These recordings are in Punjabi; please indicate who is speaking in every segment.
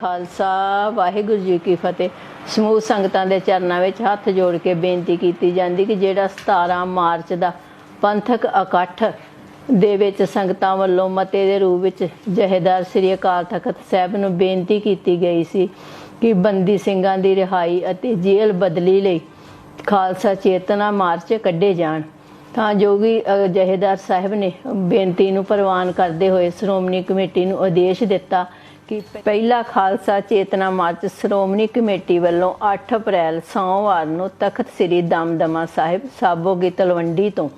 Speaker 1: ਖਾਲਸਾ, ਵਾਹਿਗੁਰੂ ਜੀ ਕੀ ਫਤਿਹ। ਸਮੂਹ ਸੰਗਤਾਂ ਦੇ ਚਰਨਾਂ ਵਿੱਚ ਹੱਥ ਜੋੜ ਕੇ ਬੇਨਤੀ ਕੀਤੀ ਜਾਂਦੀ ਕਿ ਜਿਹੜਾ 17 ਮਾਰਚ ਦਾ ਪੰਥਕ ਇਕੱਠ ਦੇ ਵਿੱਚ ਸੰਗਤਾਂ ਵੱਲੋਂ ਮਤੇ ਦੇ ਰੂਪ ਵਿੱਚ ਜਹੇਦਾਰ ਸ੍ਰੀ ਅਕਾਲ ਤਖਤ ਸਾਹਿਬ ਨੂੰ ਬੇਨਤੀ ਕੀਤੀ ਗਈ ਸੀ ਕਿ ਬੰਦੀ ਸਿੰਘਾਂ ਦੀ ਰਿਹਾਈ ਅਤੇ ਜੇਲ੍ਹ ਬਦਲੀ ਲਈ ਖਾਲਸਾ ਚੇਤਨਾ ਮਾਰਚ ਕੱਢੇ ਜਾਣ। ਤਾਂ ਜੋਗੀ ਵੀ ਜਹੇਦਾਰ ਸਾਹਿਬ ਨੇ ਬੇਨਤੀ ਨੂੰ ਪ੍ਰਵਾਨ ਕਰਦੇ ਹੋਏ ਸ਼੍ਰੋਮਣੀ ਕਮੇਟੀ ਨੂੰ ਆਦੇਸ਼ ਦਿੱਤਾ ਕਿ ਪਹਿਲਾ ਖਾਲਸਾ ਚੇਤਨਾ ਮਾਰਚ ਸ਼੍ਰੋਮਣੀ ਕਮੇਟੀ ਵੱਲੋਂ 8 ਅਪ੍ਰੈਲ ਸੋਮਵਾਰ ਨੂੰ ਤਖਤ ਸ੍ਰੀ ਦਮਦਮਾ ਸਾਹਿਬ ਸਾਬੋਗੀ ਤਲਵੰਡੀ ਤੋਂ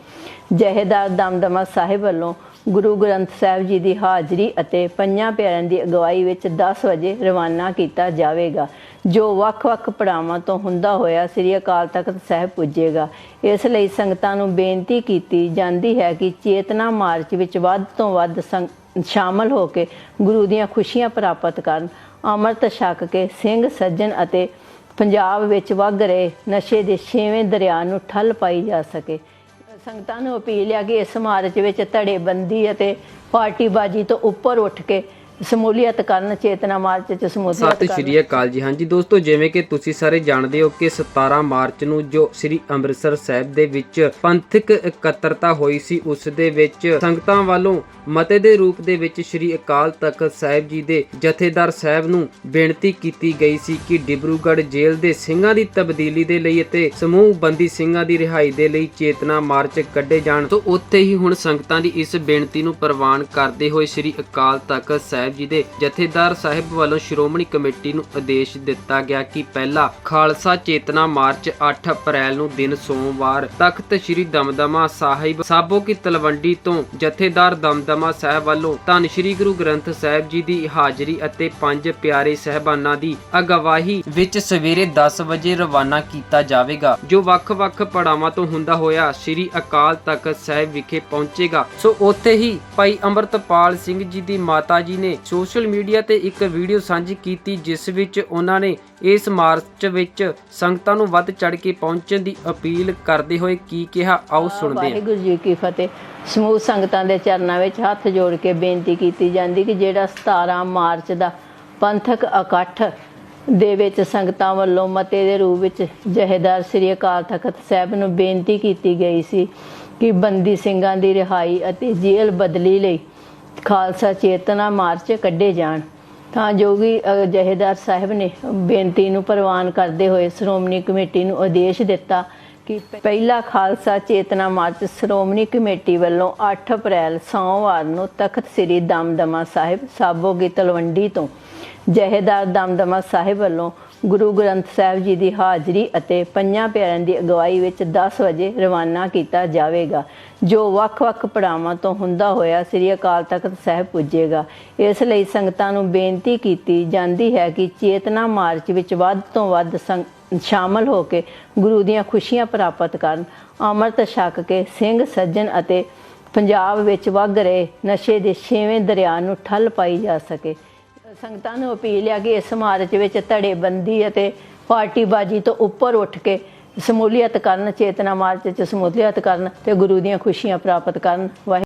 Speaker 1: ਜਹੇਦਾਰ ਦਮਦਮਾ ਸਾਹਿਬ ਵੱਲੋਂ ਗੁਰੂ ਗ੍ਰੰਥ ਸਾਹਿਬ ਜੀ ਦੀ ਹਾਜ਼ਰੀ ਅਤੇ ਪੰਜਾਂ ਪਿਆਰਿਆਂ ਦੀ ਅਗਵਾਈ ਵਿੱਚ 10 ਵਜੇ ਰਵਾਨਾ ਕੀਤਾ ਜਾਵੇਗਾ, ਜੋ ਵੱਖ-ਵੱਖ ਪੜਾਵਾਂ ਤੋਂ ਹੁੰਦਾ ਹੋਇਆ ਸ੍ਰੀ ਅਕਾਲ ਤਖਤ ਸਾਹਿਬ ਪੁੱਜੇਗਾ। ਇਸ ਲਈ ਸੰਗਤਾਂ ਨੂੰ ਬੇਨਤੀ ਕੀਤੀ ਜਾਂਦੀ ਹੈ ਕਿ ਚੇਤਨਾ ਮਾਰਚ ਵਿੱਚ ਵੱਧ ਤੋਂ ਵੱਧ ਸੰਗ- ਸ਼ਾਮਲ ਹੋ ਕੇ ਗੁਰੂ ਦੀਆਂ ਖੁਸ਼ੀਆਂ ਪ੍ਰਾਪਤ ਕਰਨ, ਅੰਮ੍ਰਿਤ ਛਕ ਕੇ ਸਿੰਘ ਸੱਜਣ ਅਤੇ ਪੰਜਾਬ ਵਿੱਚ ਵਗ ਰਹੇ ਨਸ਼ੇ ਦੇ ਛੇਵੇਂ ਦਰਿਆ ਨੂੰ ਠੱਲ ਪਾਈ ਜਾ ਸਕੇ। ਸੰਗਤਾਂ ਨੂੰ ਅਪੀਲ ਹੈ ਕਿ ਇਸ ਮਾਰਚ ਵਿੱਚ ਧੜੇਬੰਦੀ ਅਤੇ ਪਾਰਟੀਬਾਜ਼ੀ ਤੋਂ ਉੱਪਰ ਉੱਠ ਕੇ ਸਮੂਲੀਅਤ ਕਰਨ ਚੇਤਨਾ ਮਾਰਚ 'ਚ ਸਮੂਲੀਅਤ
Speaker 2: ਸਤਿ
Speaker 1: ਕਰਨ।
Speaker 2: ਸ਼੍ਰੀ ਅਕਾਲ ਜੀ। ਹਾਂਜੀ ਦੋਸਤੋ ਜਿਵੇਂ ਕਿ ਤੁਸੀਂ ਸਾਰੇ ਜਾਣਦੇ ਹੋ ਕਿ 17 ਮਾਰਚ ਨੂੰ ਜੋ ਸ੍ਰੀ ਅੰਮ੍ਰਿਤਸਰ ਸਾਹਿਬ ਦੇ ਵਿੱਚ ਪੰਥਕ ਇਕੱਤਰਤਾ ਹੋਈ ਸੀ ਉਸ ਦੇ ਵਿੱਚ ਸੰਗਤਾਂ ਵੱਲੋਂ ਮਤੇ ਦੇ ਰੂਪ ਦੇ ਵਿੱਚ ਸ੍ਰੀ ਅਕਾਲ ਤਖਤ ਸਾਹਿਬ ਜੀ ਦੇ ਜਥੇਦਾਰ ਸਾਹਿਬ ਨੂੰ ਬੇਨਤੀ ਕੀਤੀ ਗਈ ਸੀ ਕਿ ਡਿਬਰੂਗੜ੍ਹ ਜੇਲ੍ਹ ਦੇ ਸਿੰਘਾਂ ਦੀ ਤਬਦੀਲੀ ਦੇ ਲਈ ਅਤੇ ਸਮੂਹ ਬੰਦੀ ਸਿੰਘਾਂ ਦੀ ਰਿਹਾਈ ਦੇ ਲਈ ਚੇਤਨਾ ਮਾਰਚ ਕੱਢੇ ਜਾਣ। ਤੋਂ ਉੱਥੇ ਹੀ ਹੁਣ ਸੰਗਤਾਂ ਦੀ ਇਸ ਬੇਨਤੀ ਨੂੰ ਪ੍ਰਵਾਨ ਕਰਦੇ ਹੋਏ ਸ੍ਰੀ ਅਕਾਲ ਤਖਤ ਸਾਹਿਬ ਜੀ ਦੇ ਜਥੇਦਾਰ ਸਾਹਿਬ ਵੱਲੋਂ ਸ਼੍ਰੋਮਣੀ ਕਮੇਟੀ ਨੂੰ ਆਦੇਸ਼ ਦਿੱਤਾ ਗਿਆ ਕਿ ਪਹਿਲਾ ਖਾਲਸਾ ਚੇਤਨਾ ਮਾਰਚ 8 ਅਪ੍ਰੈਲ ਨੂੰ ਦਿਨ ਸੋਮਵਾਰ ਤਖਤ ਸ੍ਰੀ ਦਮਦਮਾ ਸਾਹਿਬ ਸਾਬੋ ਕੀ ਤਲਵੰਡੀ ਤੋਂ ਜਥੇਦਾਰ ਦਮਦਮਾ ਸਾਹਿਬ ਵੱਲੋਂ ਧੰਨ ਸ੍ਰੀ ਗੁਰੂ ਗ੍ਰੰਥ ਸਾਹਿਬ ਜੀ ਦੀ ਹਾਜ਼ਰੀ ਅਤੇ ਪੰਜ ਪਿਆਰੇ ਸਹਿਬਾਨਾਂ ਦੀ ਅਗਵਾਹੀ ਵਿੱਚ ਸਵੇਰੇ 10 ਵਜੇ ਰਵਾਨਾ ਕੀਤਾ ਜਾਵੇਗਾ, ਜੋ ਵੱਖ-ਵੱਖ ਪੜਾਵਾਂ ਤੋਂ ਹੁੰਦਾ ਹੋਇਆ ਸ੍ਰੀ ਅਕਾਲ ਤਖਤ ਸਾਹਿਬ ਵਿਖੇ ਪਹੁੰਚੇਗਾ। ਸੋ ਉੱਥੇ ਹੀ ਭਾਈ ਅੰਮ੍ਰਿਤਪਾਲ ਸਿੰਘ ਜੀ ਦੀ ਮਾਤਾ ਜੀ ਨੇ ਸੋਸ਼ਲ ਮੀਡੀਆ ਤੇ ਇੱਕ ਵੀਡੀਓ ਸਾਂਝੀ ਕੀਤੀ ਜਿਸ ਵਿੱਚ ਉਹਨਾਂ ਨੇ ਇਸ ਮਾਰਚ ਵਿੱਚ ਸੰਗਤਾਂ ਨੂੰ ਵੱਧ ਚੜ ਕੇ ਪਹੁੰਚਣ ਦੀ ਅਪੀਲ ਕਰਦੇ ਹੋਏ ਕੀ ਕਿਹਾ ਆਓ ਸੁਣਦੇ ਹਾਂ।
Speaker 1: ਵਾਹਿਗੁਰੂ ਜੀ ਕੀ ਫਤਿਹ। ਸਮੂਹ ਸੰਗਤਾਂ ਦੇ ਚਰਨਾਂ ਵਿੱਚ ਹੱਥ ਜੋੜ ਕੇ ਬੇਨਤੀ ਕੀਤੀ ਜਾਂਦੀ ਕਿ ਜਿਹੜਾ 17 ਮਾਰਚ ਦਾ ਪੰਥਕ ਇਕੱਠ ਦੇ ਵਿੱਚ ਸੰਗਤਾਂ ਵੱਲੋਂ ਮਤੇ ਦੇ ਰੂਪ ਵਿੱਚ ਜਹੇਦਾਰ ਸ੍ਰੀ ਅਕਾਲ ਤਖਤ ਸਾਹਿਬ ਨੂੰ ਬੇਨਤੀ ਕੀਤੀ ਗਈ ਸੀ ਕਿ ਬੰਦੀ ਸਿੰਘਾਂ ਦੀ ਰਿਹਾਈ ਅਤੇ ਜੇਲ੍ਹ ਬਦਲੀ ਲਈ ਖਾਲਸਾ ਚੇਤਨਾ ਮਾਰਚ ਕੱਢੇ ਜਾਣ। ਤਾਂ ਜੋਗੀ ਵੀ ਜਹੇਦਾਰ ਸਾਹਿਬ ਨੇ ਬੇਨਤੀ ਨੂੰ ਪ੍ਰਵਾਨ ਕਰਦੇ ਹੋਏ ਸ਼੍ਰੋਮਣੀ ਕਮੇਟੀ ਨੂੰ ਆਦੇਸ਼ ਦਿੱਤਾ ਕਿ ਪਹਿਲਾ ਖਾਲਸਾ ਚੇਤਨਾ ਮਾਰਚ ਸ਼੍ਰੋਮਣੀ ਕਮੇਟੀ ਵੱਲੋਂ 8 ਅਪ੍ਰੈਲ ਸੋਮਵਾਰ ਨੂੰ ਤਖਤ ਸ੍ਰੀ ਦਮਦਮਾ ਸਾਹਿਬ ਸਾਬੋਗੀ ਤਲਵੰਡੀ ਤੋਂ ਜਹੇਦਾਰ ਦਮਦਮਾ ਸਾਹਿਬ ਵੱਲੋਂ ਗੁਰੂ ਗ੍ਰੰਥ ਸਾਹਿਬ ਜੀ ਦੀ ਹਾਜ਼ਰੀ ਅਤੇ ਪੰਜਾਂ ਪਿਆਰਿਆਂ ਦੀ ਅਗਵਾਈ ਵਿੱਚ 10 ਵਜੇ ਰਵਾਨਾ ਕੀਤਾ ਜਾਵੇਗਾ। ਜੋ ਵੱਖ-ਵੱਖ ਪੜਾਵਾਂ ਤੋਂ ਹੁੰਦਾ ਹੋਇਆ ਸ੍ਰੀ ਅਕਾਲ ਤਖਤ ਸਾਹਿਬ ਪੁੱਜੇਗਾ। ਇਸ ਲਈ ਸੰਗਤਾਂ ਨੂੰ ਬੇਨਤੀ ਕੀਤੀ ਜਾਂਦੀ ਹੈ ਕਿ ਚੇਤਨਾ ਮਾਰਚ ਵਿੱਚ ਵੱਧ ਤੋਂ ਵੱਧ ਸੰਗ- ਸ਼ਾਮਲ ਹੋ ਕੇ ਗੁਰੂ ਦੀਆਂ ਖੁਸ਼ੀਆਂ ਪ੍ਰਾਪਤ ਕਰਨ। ਅੰਮ੍ਰਿਤ ਛਕ ਕੇ ਸਿੰਘ ਸੱਜਣ ਅਤੇ ਪੰਜਾਬ ਵਿੱਚ ਵਗ ਰਹੇ ਨਸ਼ੇ ਦੇ ਛੇਵੇਂ ਦਰਿਆ ਨੂੰ ਠੱਲ ਪਾਈ ਜਾ ਸਕੇ। ਸੰਗਤਾਂ ਨੂੰ ਅਪੀਲ ਹੈ ਕਿ ਇਸ ਮਾਰਚ ਵਿੱਚ ਧੜੇਬੰਦੀ ਅਤੇ ਪਾਰਟੀਬਾਜ਼ੀ ਤੋਂ ਉੱਪਰ ਉੱਠ ਕੇ ਸਮੂਲੀਅਤ ਕਰਨ ਚੇਤਨਾ ਮਾਰਚ 'ਚ ਸਮੂਲੀਅਤ ਕਰਨ ਤੇ ਗੁਰੂ ਦੀਆਂ ਖੁਸ਼ੀਆਂ ਪ੍ਰਾਪਤ ਕਰਨ। ਵਾਹਿ